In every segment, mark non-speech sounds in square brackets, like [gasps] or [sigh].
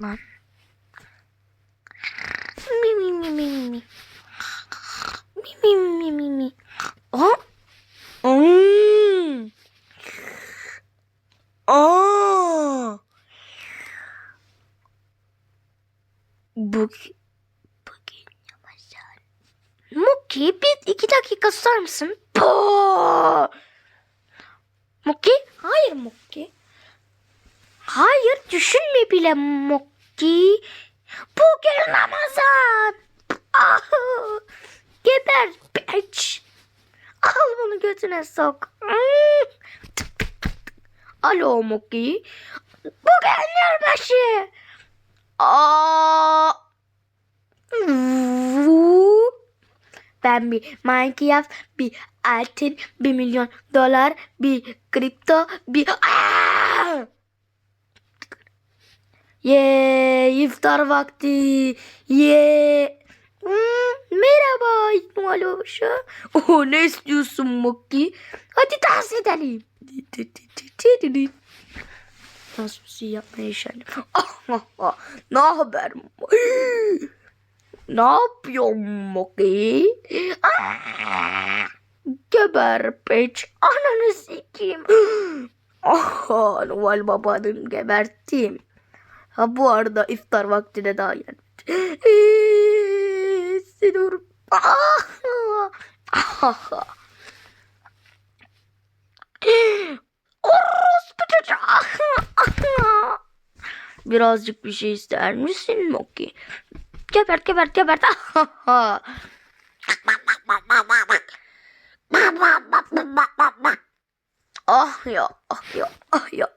Lan. Mi mi mi mi mi mi. Mi mi mi mi. Aa. Hmm. Aa. Bugün, bugün Ramazan. Muki bir iki dakika susar mısın? Po! Muki? Hayır Muki. Hayır düşünme bile Muki. Bugün Ramazan. Ah, geber piç. Al bunu götüne sok. Hmm. Alo Muki. Bugün yılbaşı. Aa. Ben bir Minecraft, bir altın, bir milyon dolar, bir kripto, bir... Aa! Ye iftar vakti. Ye. Hmm, merhaba İkmal Hoşa. Oh, ne istiyorsun Mokki? Hadi dans edelim. Dans müziği yapmaya üşendim. [laughs] ne haber? ne yapıyorsun Mokki? [laughs] Geber peç. Ananı sikeyim. [gasps] Ah, Noel babanın geberttim. Ha bu arada iftar vaktine daha gelmedi. Ah! [gasps] [laughs] Orospu çocuğu. [laughs] Birazcık bir şey ister misin Moki? Gebert gebert gebert. [laughs] Ah! Ya, ah ya, ah ya.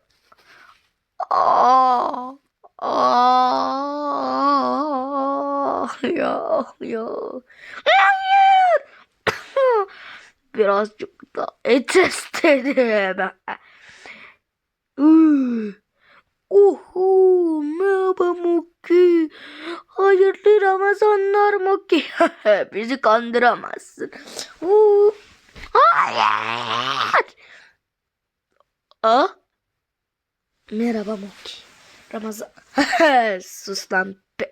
Ah. Ah ya ya. Hayır. [coughs] Birazcık da et istedim. Uhu, merhaba Muki. Hayırlı Ramazanlar Muki. [laughs] Bizi kandıramazsın. Uh. Hayır. Ah. Merhaba Muki. Ramazan. [laughs] Sus lan. Be.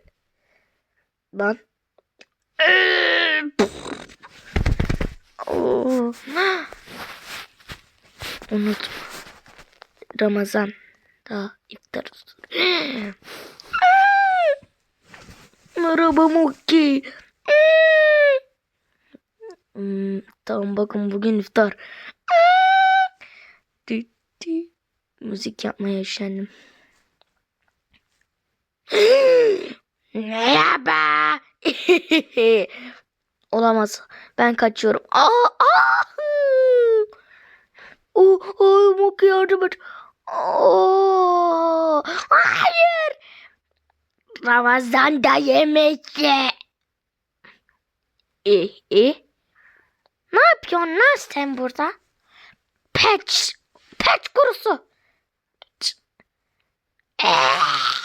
Lan. Oo. [gasps] Unutma. Ramazan. Daha iftar. [gasps] Merhaba Muki. [laughs] Hmm, tamam bakın bugün iftar. [laughs] Müzik yapmaya üşendim. Merhaba. [laughs] Olamaz. Ben kaçıyorum. Aa, aa. Oh, oh, Muki yardım et. Oh, hayır. Ramazan da yemek. E, e. Ne yapıyorsun lan sen burada? Peç. Peç kurusu. Peç. Eee.